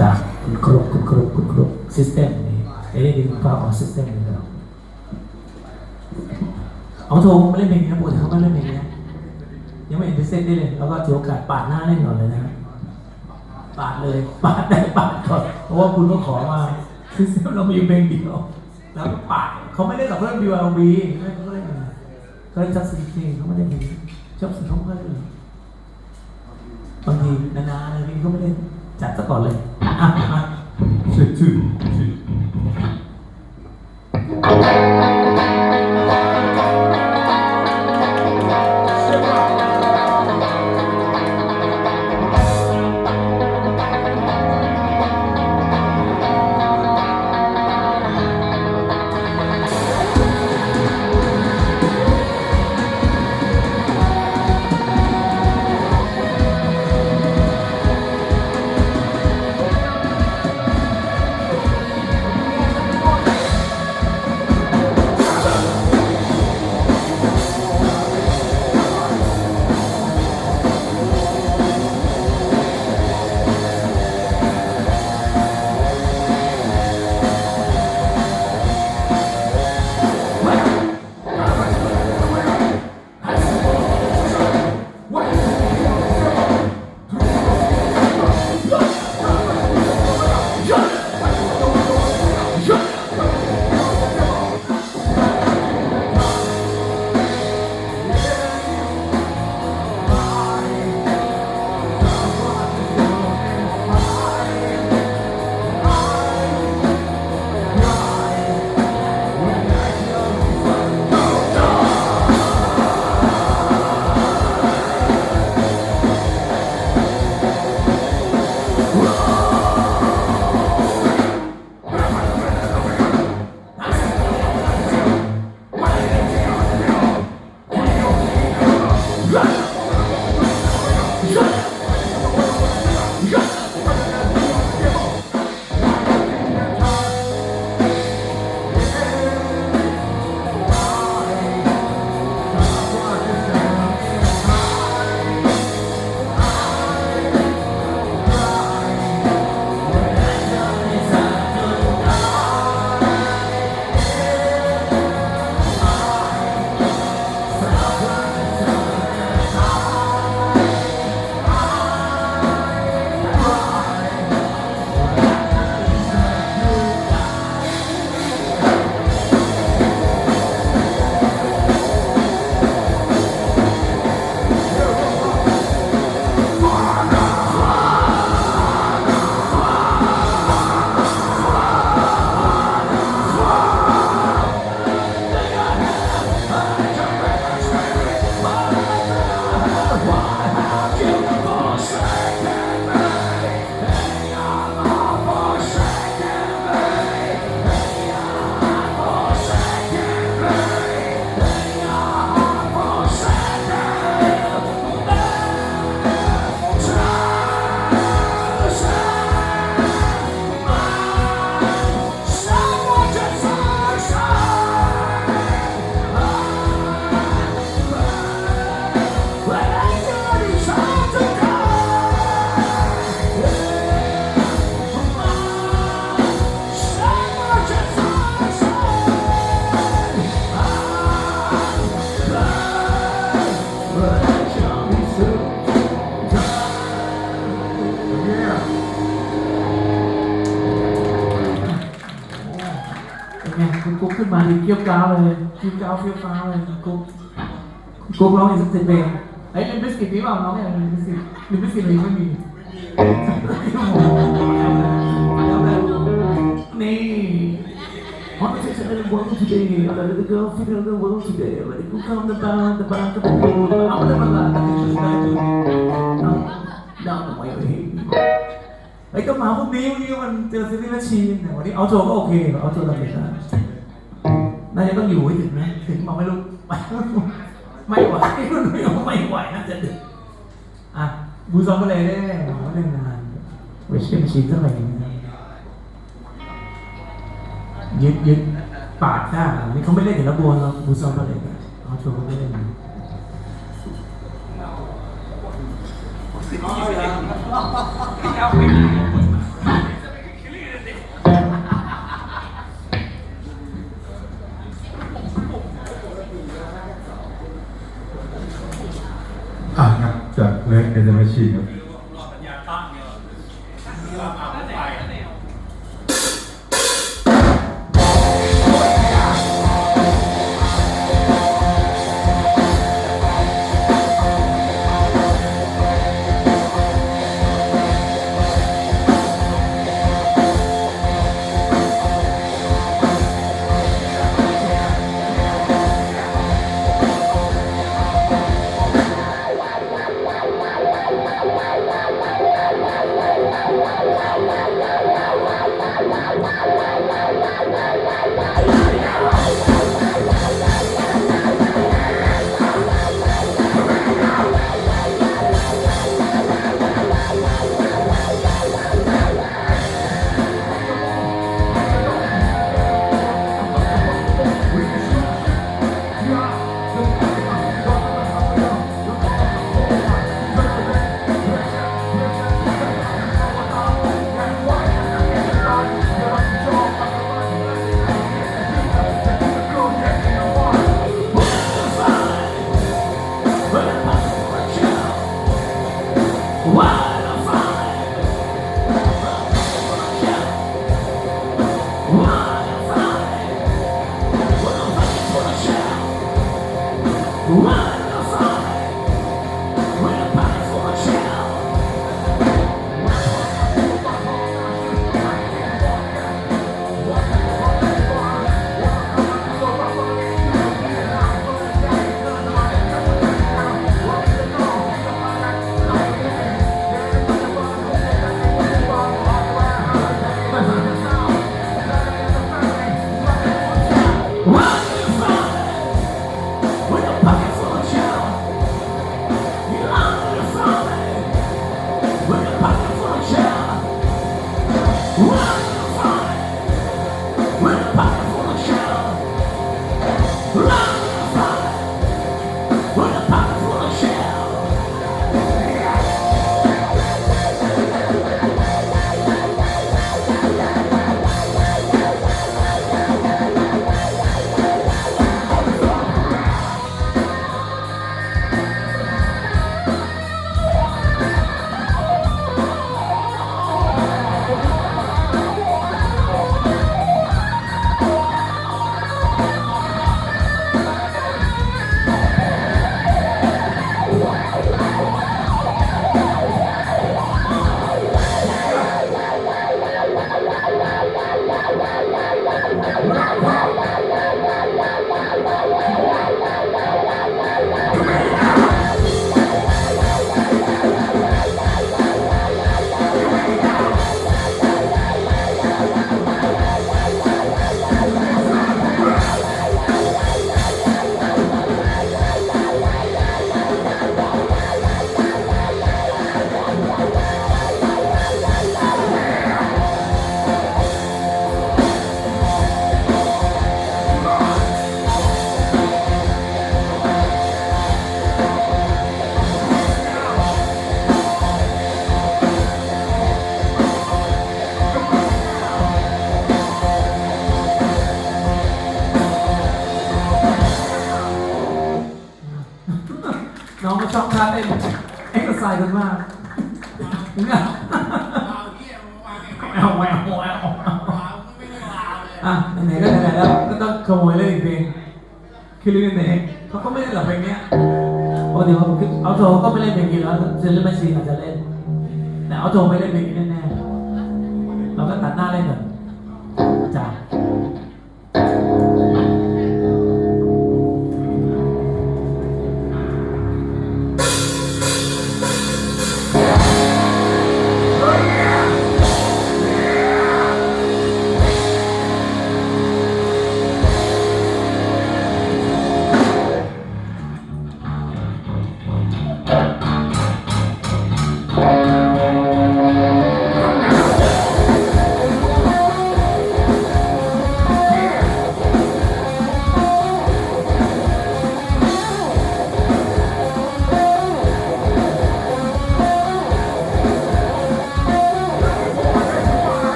จากคุณครบคุณครบคุณครบซิสเต็มนี่ไอ้นี่คือภาพของซิสเต็มนี่ครับเอาโทรมาเล่นเพลงนี้นะปกติเขาไม่เล่นเพลงนี้นะยังไม่เห็นซิสเต็มได้เลยแล้วก็ถือโอกาสปาดหน้าเล่นก่อนเลยนะปาดเลยปาดได้ปาดก่อนเพราะว่าคุณก็ขอมาซิสเต็มเรามีเพลงเดียวแล้วก็ปาดเขาไม่ได้กับเรื่อง BLB เขาก็เล่นเขาเล่นจัสตินเพลงเขาไม่ได้เพลงชอบสิ่งเขาไม่ได้เลยบางทีนานๆเลยพี่ก็ไม่ได้ จัดซะก่อนเลยอะมาชื่อชื่อชื่อเป็น ขึ้ยวกาวเลยเกี่ยวกาวเฟี้ยวฟ้าวเลยกุ๊กกุ๊กร้องอีกสักสิบเพลงไอ้ยลิมบิสกิตมีเปล่าน้องเนี่ยลิมบิสกิตลิมบิสกิตเลยงไม่มีนี่ On the face of the world today, I let the girl feel the world today. Let it come the band, the band, the band. I'm gonna let the girl feel No, no, no, wait, wait. ไอ้ก็มาพวกนี้วันนี้มันเจอซิลิแมชชีนแต่วันนี้เอาโจก็โอเคเอาโจทำได้ น่าจะต้องอยู่ให้ถึงนะ ถึงมาไม่รู้ไม่ไหวมันไม่ไม่ไหวน่าจะดึกอะบูซอมก็เลยได้หมอหนึ่งงานเวชเป็นชีนเท่าไหร่นะยึดยึดปาดหน้านี่เขาไม่เล่นถึงระบวนเราบูซอมก็เลยเอาโจก็ไม่เล่นเอาไป 来给咱们试一下 น้ ชอบท่าเต้นเอ็กซ์ไซส์กันมากถึงอะแอวแอวแอวอะไหนก็ไหนแล้วก็ต้องขโมยเล่นอีกเพลงคือลืมไหนเขาก็ไม่เล่นหรอกเพลงเนี้ยปกติเขาคือเอาโทก็ไม่เล่นเพลงนี้แล้วเซนเล่นไม่ซีอาจจะเล่นแต่เอาโทไม่เล่นเพลงนี้แน่ๆเราก็ตัดหน้าเล่นก่อนจ้า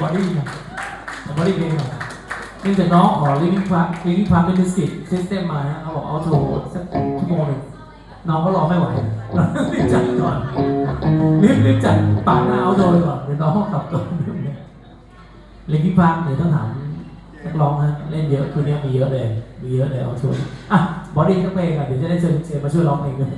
บอดี้นะบอดี้เพลงอะเนื่องจากน้องขอลิงก์พักลิงก์พักเป็นดิสติซิสเต็มมานะเขาบอกเอาโทรสักชั่วโมงหนึ่งน้องก็รอไม่ไหวรีบจัดก่อนรีบรีบจัดปากหน้าเอาโทรก่อนเดี๋ยวน้องกลับก่อนลิงก์พักเดี๋ยวต้องถามนักร้องนะเล่นเยอะคืนนี้มีเยอะเลย มีเยอะเลยเอาโทรอะบอดี้ก็เพลงอะเดี๋ยวจะได้เชิญเชิญมาช่วยร้องเพลงด้วย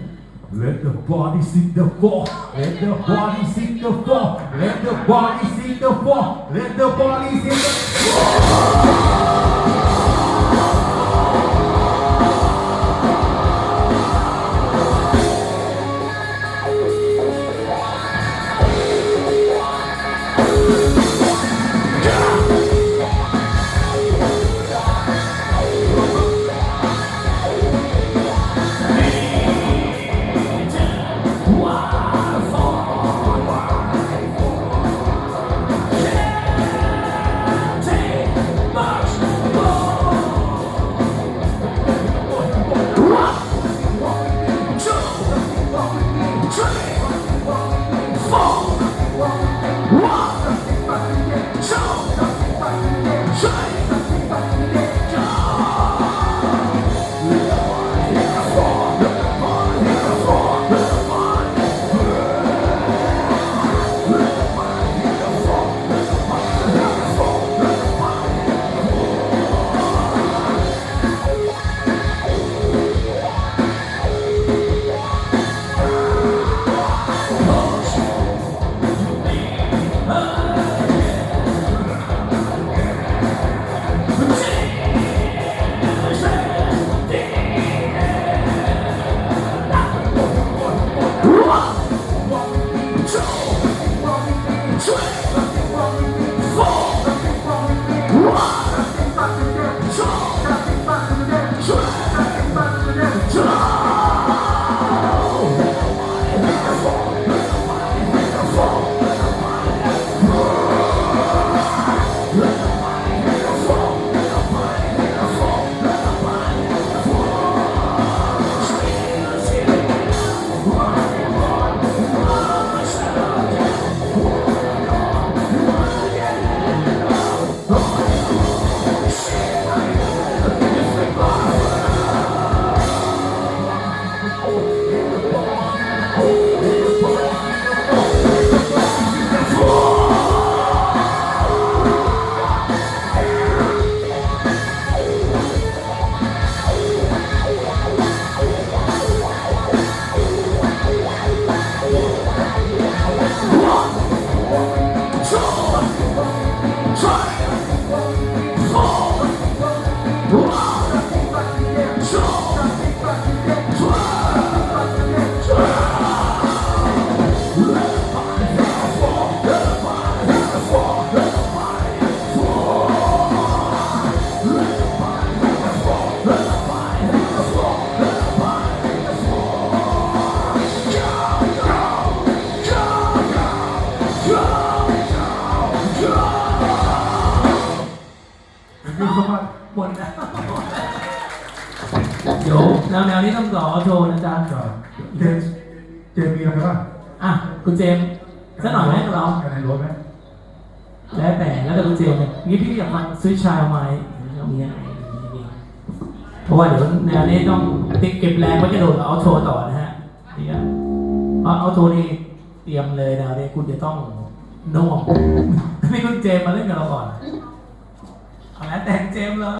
Let the body see the fall. Let the body see the fall. Let the body see the fall. Let the body see the Take นวนี้ต้องต่อโชว์นะจ๊ะใช่เจมส์เจมส์มีอะไรบ้างอะคุณเจมส์สักหน่อยไหมกับเราคะแนนรถไหมแล้วแต่แล้วแต่คุณเจมส์เลยงี้พี่อยากฟังสวิตชายไหมมีอะไรเพราะว่าเดี๋ยวแนวนี้ต้องติดเก็บแรงไว้จะโดดเอาโชว์ต่อนะฮะนี่ครับเอาเอาโชว์นี่เตรียมเลยแนวนี้คุณจะต้องน่วมให้คุณเจมส์มาเล่นกับเราก่อนเอาแล้วแต่เจมส์เลย